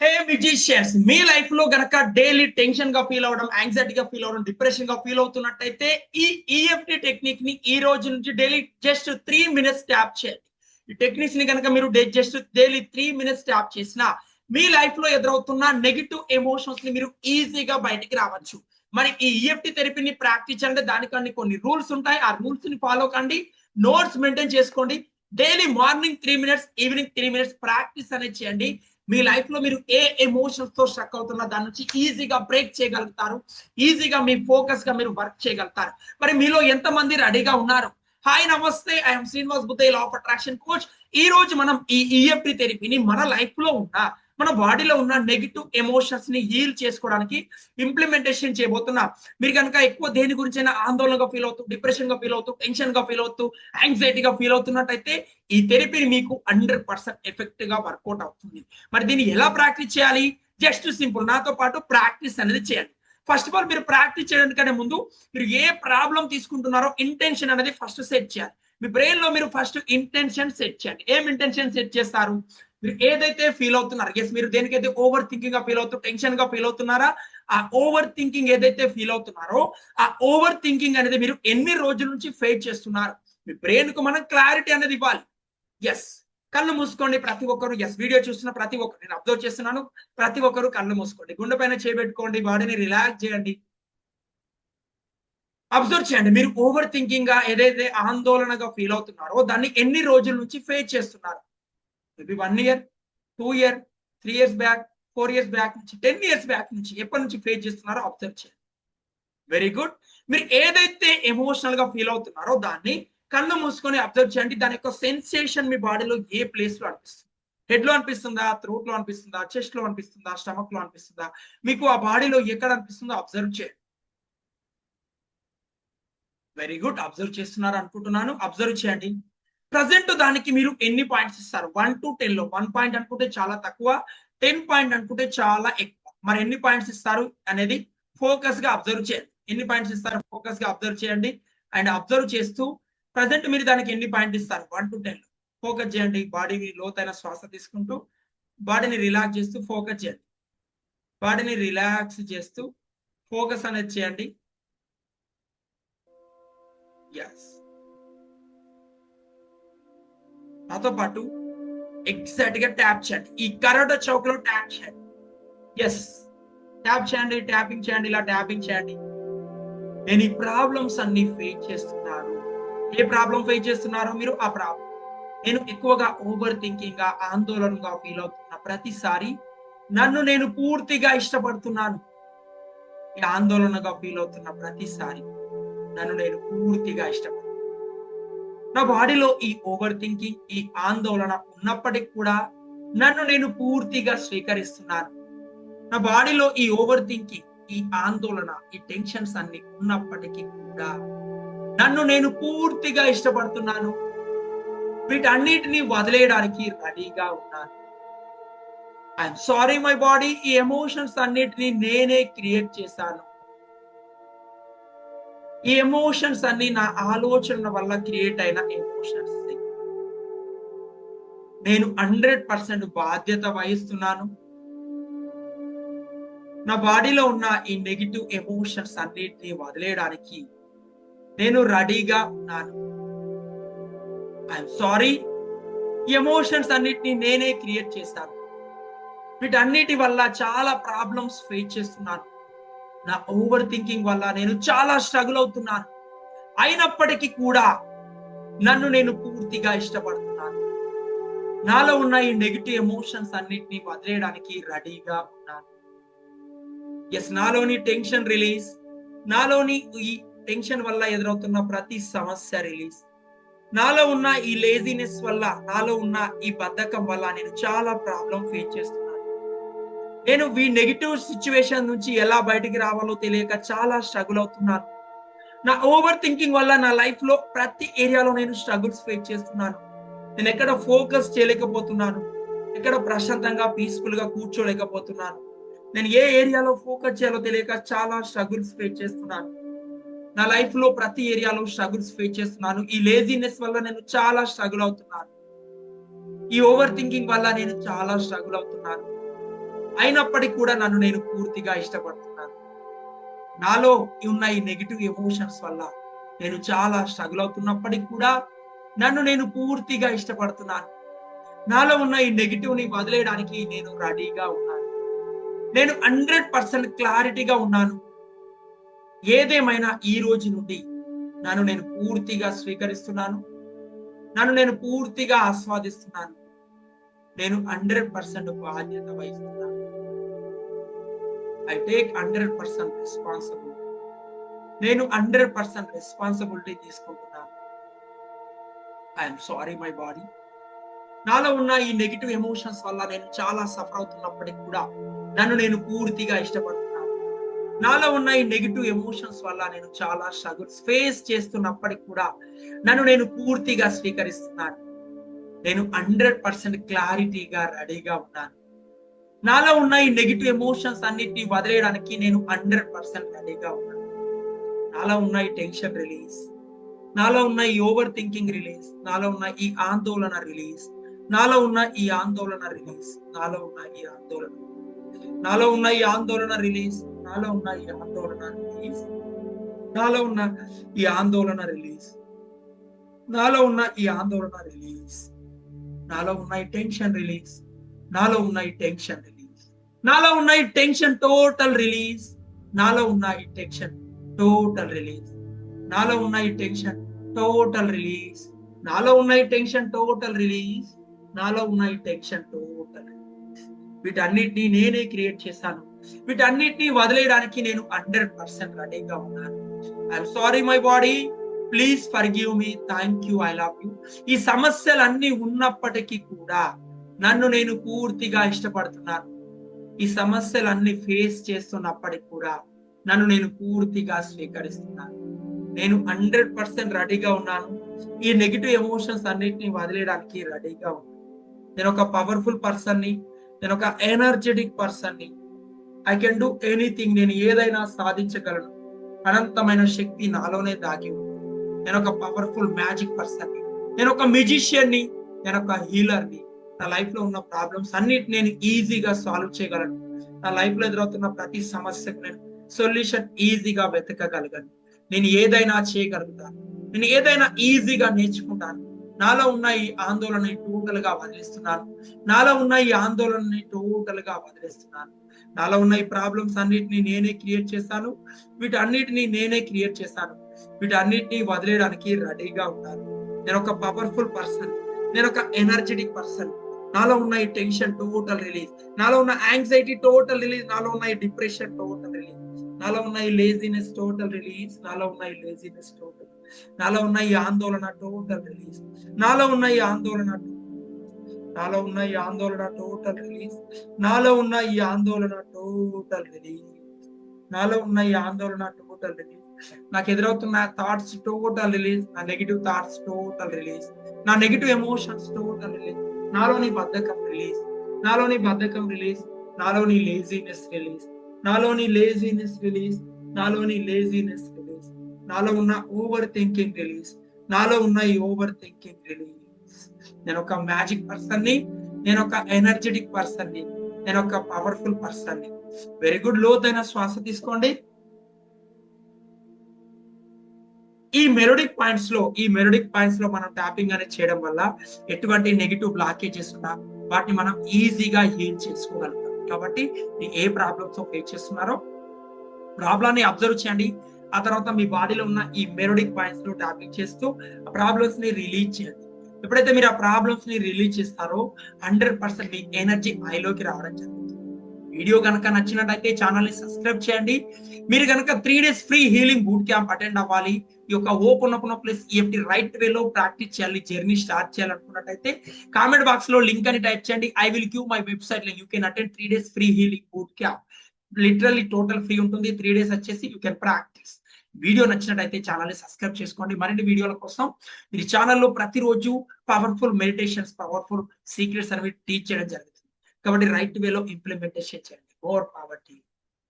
హే musicians మీ లైఫ్లో గనక daily టెన్షన్గా ఫీల్ అవడం యాంగ్జైటీ గా ఫీల్ అవడం డిప్రెషన్గా ఫీల్ అవుతున్నట్టయితే ఈ ఈఎఫ్టీ టెక్నిక్ని ఈ రోజు నుంచి daily just three minutes tap చేయండి. ఈ టెక్నిక్స్ని కనుక మీరు just daily three minutes tap చేసినా మీ లైఫ్లో ఎదురవుతున్న నెగిటివ్ ఎమోషన్స్ని మీరు ఈజీగా బయటికి రావచ్చు. మరి ఈ ఈఎఫ్టీ థెరపీని ప్రాక్టీస్ అంటే దానికని కొన్ని రూల్స్ ఉంటాయి. ఆ రూల్స్ని ఫాలో కండి. నోట్స్ మెయింటైన్ చేసుకోండి. Daily morning three minutes evening three minutes practice అనేది చేయండి. మీ లైఫ్లో మీరు ఏ ఎమోషన్స్తో స్ట్రక్ అవుతున్నా దాని నుంచి ఈజీగా బ్రేక్ చేయగలుగుతారు. ఈజీగా మీ ఫోకస్గా మీరు వర్క్ చేయగలుగుతారు. మరి మీలో ఎంత మంది రెడీగా ఉన్నారు? హాయ్ నమస్తే ఐఎమ్ శ్రీనివాస్ బుద్ధే లా ఆఫ్ అట్రాక్షన్ కోచ్ ఈ రోజు మనం ఈ ఈఎఫ్టి థెరపీని మన లైఫ్లో ఉన్న మన బాడీలో ఉన్న నెగిటివ్ ఎమోషన్స్ని హీల్ చేసుకోవడానికి ఇంప్లిమెంటేషన్ చేయబోతున్నా. మీరు కనుక ఎక్కువ దేని గురించైనా ఆందోళనగా ఫీల్ అవుతూ డిప్రెషన్గా ఫీల్ అవుతూ టెన్షన్గా ఫీల్ అవుతూ యాంగ్జైటీగా ఫీల్ అవుతున్నట్టయితే ఈ థెరపీని మీకు హండ్రెడ్ పర్సెంట్ ఎఫెక్ట్గా వర్కౌట్ అవుతుంది. మరి దీన్ని ఎలా ప్రాక్టీస్ చేయాలి? జస్ట్ సింపుల్ నాతో పాటు ప్రాక్టీస్ అనేది చేయండి. ఫస్ట్ ఆఫ్ ఆల్ మీరు ప్రాక్టీస్ చేయడానికంటే ముందు మీరు ఏ ప్రాబ్లం తీసుకుంటున్నారో ఇంటెన్షన్ అనేది ఫస్ట్ సెట్ చేయాలి. మీ బ్రెయిన్లో మీరు ఫస్ట్ ఇంటెన్షన్ సెట్ చేయండి. ఏం ఇంటెన్షన్ సెట్ చేస్తారు? మీరు ఏదైతే ఫీల్ అవుతున్నారు ఎస్ మీరు దేనికైతే ఓవర్ థింకింగ్గా ఫీల్ అవుతూ టెన్షన్గా ఫీల్ అవుతున్నారా ఆ ఓవర్ థింకింగ్ ఏదైతే ఫీల్ అవుతున్నారో ఆ ఓవర్ థింకింగ్ అనేది మీరు ఎన్ని రోజుల నుంచి ఫేస్ చేస్తున్నారు? మీ బ్రెయిన్కు మనం క్లారిటీ అనేది ఇవ్వాలి. ఎస్ కళ్ళు మూసుకోండి ప్రతి ఒక్కరు. ఎస్ వీడియో చూస్తున్న ప్రతి ఒక్కరు. నేను అబ్జర్వ్ చేస్తున్నాను. ప్రతి ఒక్కరు కళ్ళు మూసుకోండి. గుండె పైన చేపెట్టుకోండి. బాడీని రిలాక్స్ చేయండి. అబ్జర్వ్ చేయండి. మీరు ఓవర్ థింకింగ్గా ఏదైతే ఆందోళనగా ఫీల్ అవుతున్నారో దాన్ని ఎన్ని రోజుల నుంచి ఫేస్ చేస్తున్నారు? Maybe one year two year three years back four years back నుంచి టెన్ ఇయర్స్ బ్యాక్ నుంచి ఎప్పటి నుంచి ఫేస్ చేస్తున్నారో అబ్జర్వ్ చేయండి. వెరీ గుడ్ మీరు ఏదైతే ఎమోషనల్గా ఫీల్ అవుతున్నారో దాన్ని కళ్ళు మూసుకొని అబ్జర్వ్ చేయండి. దాని యొక్క సెన్సేషన్ మీ బాడీలో ఏ ప్లేస్లో అనిపిస్తుంది? హెడ్లో అనిపిస్తుందా? త్రోట్లో అనిపిస్తుందా? చెస్ట్లో అనిపిస్తుందా? స్టమక్లో అనిపిస్తుందా? మీకు ఆ బాడీలో ఎక్కడ అనిపిస్తుందో అబ్జర్వ్ చేయండి. వెరీ గుడ్ అబ్జర్వ్ చేస్తున్నారు అనుకుంటున్నాను. అబ్జర్వ్ చేయండి. ప్రజెంట్ దానికి మీరు ఎన్ని పాయింట్స్ ఇస్తారు? వన్ టు టెన్లో. వన్ పాయింట్ అనుకుంటే చాలా తక్కువ. టెన్ పాయింట్ అనుకుంటే చాలా ఎక్కువ. మరి ఎన్ని పాయింట్స్ ఇస్తారు అనేది ఫోకస్గా అబ్జర్వ్ చేయండి ఎన్ని పాయింట్స్ ఇస్తారు? ఫోకస్గా అబ్జర్వ్ చేయండి. అండ్ అబ్జర్వ్ చేస్తూ ప్రజెంట్ మీరు దానికి ఎన్ని పాయింట్ ఇస్తారు? వన్ టు టెన్ ఫోకస్ చేయండి. బాడీని లోతైన శ్వాస తీసుకుంటూ బాడీని రిలాక్స్ చేస్తూ ఫోకస్ చేయండి. బాడీని రిలాక్స్ చేస్తూ ఫోకస్ అనేది చేయండి. ఎస్ నాతో పాటు ఎగ్జాక్ట్గా ట్యాప్ చేయండి ఈ కరోటా చౌక్లో ట్యాప్ చేయండి ఎస్ ట్యాప్ చేయండి ట్యాపింగ్ చేయండి ఇలా ట్యాపింగ్ చేయండి. నేను ఈ ప్రాబ్లమ్స్ అన్ని ఫేస్ చేస్తున్నాను. ఏ ప్రాబ్లం ఫేస్ చేస్తున్నారో మీరు ఆ ప్రాబ్లం నేను ఎక్కువగా ఓవర్ థింకింగ్గా ఆందోళనగా ఫీల్ అవుతున్న ప్రతిసారి నన్ను నేను పూర్తిగా ఇష్టపడుతున్నాను. ఈ ఆందోళనగా ఫీల్ అవుతున్న ప్రతిసారి నన్ను నేను పూర్తిగా ఇష్టపడుతున్నాను. నా బాడీలో ఈ ఓవర్ థింకింగ్ ఈ ఆందోళన ఉన్నప్పటికీ కూడా నన్ను నేను పూర్తిగా స్వీకరిస్తున్నాను. నా బాడీలో ఈ ఓవర్ థింకింగ్ ఈ ఆందోళన ఈ టెన్షన్స్ అన్ని ఉన్నప్పటికీ కూడా నన్ను నేను పూర్తిగా ఇష్టపడుతున్నాను. వీటన్నిటిని వదిలేయడానికి రెడీగా ఉన్నాను. ఐఎమ్ సారీ మై బాడీ ఈ ఎమోషన్స్ అన్నిటిని నేనే క్రియేట్ చేశాను. ఈ ఎమోషన్స్ అన్ని నా ఆలోచనల వల్ల క్రియేట్ అయిన ఎమోషన్స్ నేను హండ్రెడ్ పర్సెంట్ బాధ్యత వహిస్తున్నాను. నా బాడీలో ఉన్న ఈ నెగిటివ్ ఎమోషన్స్ అన్నిటిని వదిలేయడానికి నేను రెడీగా ఉన్నాను. ఐఎమ్ సారీ ఎమోషన్స్ అన్నిటిని నేనే క్రియేట్ చేశాను వీటన్నిటి వల్ల చాలా ప్రాబ్లమ్స్ ఫేస్ చేస్తున్నాను. నా ఓవర్ థింకింగ్ వల్ల నేను చాలా స్ట్రగుల్ అవుతున్నాను. అయినప్పటికీ కూడా నన్ను నేను పూర్తిగా ఇష్టపడుతున్నాను. నాలో ఉన్న ఈ నెగిటివ్ ఎమోషన్స్ అన్నిటిని వదిలేయడానికి రెడీగా ఉన్నాను. ఎస్ నాలోని టెన్షన్ రిలీజ్ నాలోని ఈ టెన్షన్ వల్ల ఎదురవుతున్న ప్రతి సమస్య రిలీజ్ నాలో ఉన్న ఈ లేజినెస్ వల్ల నాలో ఉన్న ఈ బద్ధకం వల్ల నేను చాలా ప్రాబ్లం ఫేస్ చేస్తున్నాను. నేను ఈ నెగిటివ్ సిచ్యువేషన్ నుంచి ఎలా బయటికి రావాలో తెలియక చాలా స్ట్రగుల్ అవుతున్నాను. నా ఓవర్ థింకింగ్ వల్ల నా లైఫ్లో ప్రతి ఏరియాలో నేను స్ట్రగుల్స్ ఫేస్ చేస్తున్నాను. నేను ఎక్కడ ఫోకస్ చేయలేకపోతున్నాను. ఎక్కడ ప్రశాంతంగా పీస్ఫుల్గా కూర్చోలేకపోతున్నాను. నేను ఏ ఏరియాలో ఫోకస్ చేయాలో తెలియక చాలా స్ట్రగుల్స్ ఫేస్ చేస్తున్నాను. నా లైఫ్లో ప్రతి ఏరియాలో స్ట్రగుల్స్ ఫేస్ చేస్తున్నాను. ఈ లేజినెస్ వల్ల నేను చాలా స్ట్రగుల్ అవుతున్నాను. ఈ ఓవర్ థింకింగ్ వల్ల నేను చాలా స్ట్రగుల్ అవుతున్నాను. అయినప్పటికీ కూడా నన్ను నేను పూర్తిగా ఇష్టపడుతున్నాను. నాలో ఉన్న ఈ నెగిటివ్ ఎమోషన్స్ వల్ల నేను చాలా స్ట్రగుల్ అవుతున్నప్పటికీ కూడా నన్ను నేను పూర్తిగా ఇష్టపడుతున్నాను. నాలో ఉన్న ఈ నెగిటివ్ని వదిలేయడానికి నేను రెడీగా ఉన్నాను. నేను హండ్రెడ్ పర్సెంట్ క్లారిటీగా ఉన్నాను. ఏదేమైనా ఈ రోజు నుండి నన్ను నేను పూర్తిగా స్వీకరిస్తున్నాను. నన్ను నేను పూర్తిగా ఆస్వాదిస్తున్నాను. నేను హండ్రెడ్ పర్సెంట్ బాధ్యత వహిస్తున్నాను. I take hundred percent responsibility నేను హండ్రెడ్ పర్సెంట్ రెస్పాన్సిబిలిటీ తీసుకుంటున్నాను. ఐఎమ్ సారీ మై బాడీ నాలో ఉన్న ఈ నెగిటివ్ ఎమోషన్స్ వల్ల నేను చాలా సఫర్ అవుతున్నప్పటికి కూడా నన్ను నేను పూర్తిగా ఇష్టపడుతున్నాను. నాలో ఉన్న ఈ నెగిటివ్ ఎమోషన్స్ వల్ల నేను చాలా స్ట్రగుల్స్ ఫేస్ చేస్తున్నప్పటికి కూడా నన్ను నేను పూర్తిగా స్వీకరిస్తున్నాను. నేను హండ్రెడ్ పర్సెంట్ క్లారిటీగా రెడీగా ఉన్నాను. నాలో ఉన్న ఈ నెగిటివ్ ఎమోషన్స్ అన్నిటిని వదిలేయడానికి నేను హండ్రెడ్ పర్సెంట్ రెడీగా ఉన్నాను నాలో ఉన్న ఈ టెన్షన్ రిలీజ్ నాలో ఉన్న ఈ ఓవర్ థింకింగ్ రిలీజ్ నాలో ఉన్న ఈ ఆందోళన రిలీజ్ నాలో ఉన్న ఈ ఆందోళన రిలీజ్ నాలో ఉన్న ఈ ఆందోళన నాలో ఉన్న ఈ ఆందోళన రిలీజ్ నాలో ఉన్న ఈ ఆందోళన రిలీజ్ నాలో ఉన్న ఈ ఆందోళన రిలీజ్ నాలో ఉన్న ఈ ఆందోళన రిలీజ్ నాలో ఉన్న ఈ టెన్షన్ రిలీజ్ నాలో ఉన్న ఈ టెన్షన్ రిలీజ్. నాలో ఉన్న ఈ టెన్షన్ టోటల్ రిలీజ్. నాలో ఉన్న ఈ టెన్షన్ టోటల్ రిలీజ్. నాలో ఉన్న ఈ టెన్షన్ టోటల్ రిలీజ్. నాలో ఉన్న ఈ టెన్షన్ టోటల్ రిలీజ్. నాలో ఉన్న ఈ టెన్షన్ టోటల్ వీటన్నిటిని నేనే క్రియేట్ చేశాను. వీటన్నిటిని వదిలేయడానికి నేను హండ్రెడ్ పర్సెంట్ రెడీగా ఉన్నాను. I'm sorry my body. Please forgive me. Thank you. I love you. ఈ సమస్యలన్నీ ఉన్నప్పటికీ కూడా నన్ను నేను పూర్తిగా ఇష్టపడుతున్నాను. ఈ సమస్యలన్నీ ఫేస్ చేస్తున్నప్పటికి కూడా నన్ను నేను పూర్తిగా స్వీకరిస్తున్నాను. నేను హండ్రెడ్ పర్సెంట్ రెడీగా ఉన్నాను. ఈ నెగిటివ్ ఎమోషన్స్ అన్నిటిని వదిలేయడానికి రెడీగా ఉన్నాను నేను ఒక పవర్ఫుల్ పర్సన్ని నేను ఒక ఎనర్జెటిక్ పర్సన్ని. ఐ కెన్ డూ ఎనీథింగ్ నేను ఏదైనా సాధించగలను. అనంతమైన శక్తి నాలోనే దాగి ఉంది. నేను ఒక పవర్ఫుల్ మ్యాజిక్ పర్సన్ని. నేను ఒక మ్యూజిషియన్ని నేను ఒక హీలర్ని. నా లైఫ్లో ఉన్న ప్రాబ్లమ్స్ అన్నిటి నేను ఈజీగా సాల్వ్ చేయగలను. నా లైఫ్లో ఎదురవుతున్న ప్రతి సమస్యకు నేను సొల్యూషన్ ఈజీగా వెతకగలగను. నేను ఏదైనా చేయగలుగుతాను. నేను ఏదైనా ఈజీగా నేర్చుకుంటాను. నాలో ఉన్న ఈ ఆందోళనని టోటల్గా వదిలేస్తున్నాను. నాలో ఉన్న ఈ ఆందోళనని టోటల్గా వదిలేస్తున్నాను. నాలో ఉన్న ఈ ప్రాబ్లమ్స్ అన్నిటిని నేనే క్రియేట్ చేశాను. వీటన్నిటిని నేనే క్రియేట్ చేశాను. వీటన్నిటిని వదిలేయడానికి రెడీగా ఉన్నాను. నేను ఒక పవర్ఫుల్ పర్సన్ నేను ఒక ఎనర్జెటిక్ పర్సన్ నాలో ఉన్న ఈ టెన్షన్ టోటల్ రిలీజ్ నాలో ఉన్న యాంగ్జైటీ టోటల్ రిలీజ్ నాలో ఉన్న ఈ డిప్రెషన్ టోటల్ రిలీజ్ నాలో ఉన్న ఈ లేజినెస్ టోటల్ రిలీజ్ నాలో ఉన్న ఈ లేజినెస్ టోటల్ నాలో ఉన్న ఈ ఆందోళన టోటల్ రిలీజ్ నాలో ఉన్న ఈ ఆందోళన నాలో ఉన్న ఈ ఆందోళన టోటల్ రిలీజ్ నాలో ఉన్న ఈ ఆందోళన టోటల్ రిలీజ్ నాలో ఉన్న ఈ ఆందోళన టోటల్ రిలీజ్ నాకు ఎదురవుతున్న థాట్స్ టోటల్ రిలీజ్ నా నెగిటివ్ థాట్స్ టోటల్ రిలీజ్ నా నెగిటివ్ ఎమోషన్స్ టోటల్ రిలీజ్ నాలోని బద్ధకం రిలీజ్ నాలోని బద్ధకం రిలీజ్ నాలోని లేజీనెస్ రిలీజ్ నాలోని లేజీనెస్ రిలీజ్ నాలోని లేజీనెస్ రిలీజ్ నాలో ఉన్న ఓవర్ థింకింగ్ రిలీజ్ నాలో ఉన్న ఈ ఓవర్ థింకింగ్ రిలీజ్ నేను ఒక మ్యాజిక్ పర్సన్ని నేను ఒక ఎనర్జెటిక్ పర్సన్ని నేను ఒక పవర్ఫుల్ పర్సన్ని. వెరీ గుడ్ లోతైన శ్వాస తీసుకోండి. ఈ మెలోడిక్ పాయింట్స్లో ఈ మెలోడిక్ పాయింట్స్లో మనం ట్యాపింగ్ అనేది చేయడం వల్ల ఎటువంటి నెగిటివ్ బ్లాకేజెస్ ఉన్నా వాటిని మనం ఈజీగా హీల్ చేసుకోగలుగుతాం. కాబట్టి మీరు ఏ ప్రాబ్లమ్స్ ఫేస్ చేస్తున్నారో ప్రాబ్లాన్ని అబ్జర్వ్ చేయండి. ఆ తర్వాత మీ బాడీలో ఉన్న ఈ మెరోడిక్ పాయింట్స్లో ట్యాపింగ్ చేస్తూ ఆ ప్రాబ్లమ్స్ని రిలీజ్ చేయండి. ఎప్పుడైతే మీరు ఆ ప్రాబ్లమ్స్ని రిలీజ్ చేస్తారో హండ్రెడ్ పర్సెంట్ మీ ఎనర్జీ ఐలోకి రావడం జరుగుతుంది. వీడియో కనుక నచ్చినట్టయితే ఛానల్ని సబ్స్క్రైబ్ చేయండి. మీరు కనుక three days free healing boot camp attend అవ్వాలి ఈ యొక్క open open plus EFT right వేలో ప్రాక్టీస్ చేయాలి జర్నీ స్టార్ట్ చేయాలనుకున్నట్టయితే కామెంట్ బాక్స్లో లింక్ అని టైప్ చేయండి. ఐ విల్ గివ్ మై వెబ్సైట్లో you can attend three days free healing boot camp literally total free ఉంటుంది. త్రీ డేస్ వచ్చేసి యూ కెన్ ప్రాక్టీస్ వీడియో నచ్చినట్టయితే ఛానల్ని సబ్స్క్రైబ్ చేసుకోండి. మరిన్ని వీడియోల కోసం మీరు ఛానల్లో ప్రతిరోజు పవర్ఫుల్ మెడిటేషన్స్ పవర్ఫుల్ సీక్రెట్స్ అనేవి టీచ్ చేయడం జరుగుతుంది. కాబట్టి రైట్ వేలో ఇంప్లిమెంటేషన్ చేయండి. More poverty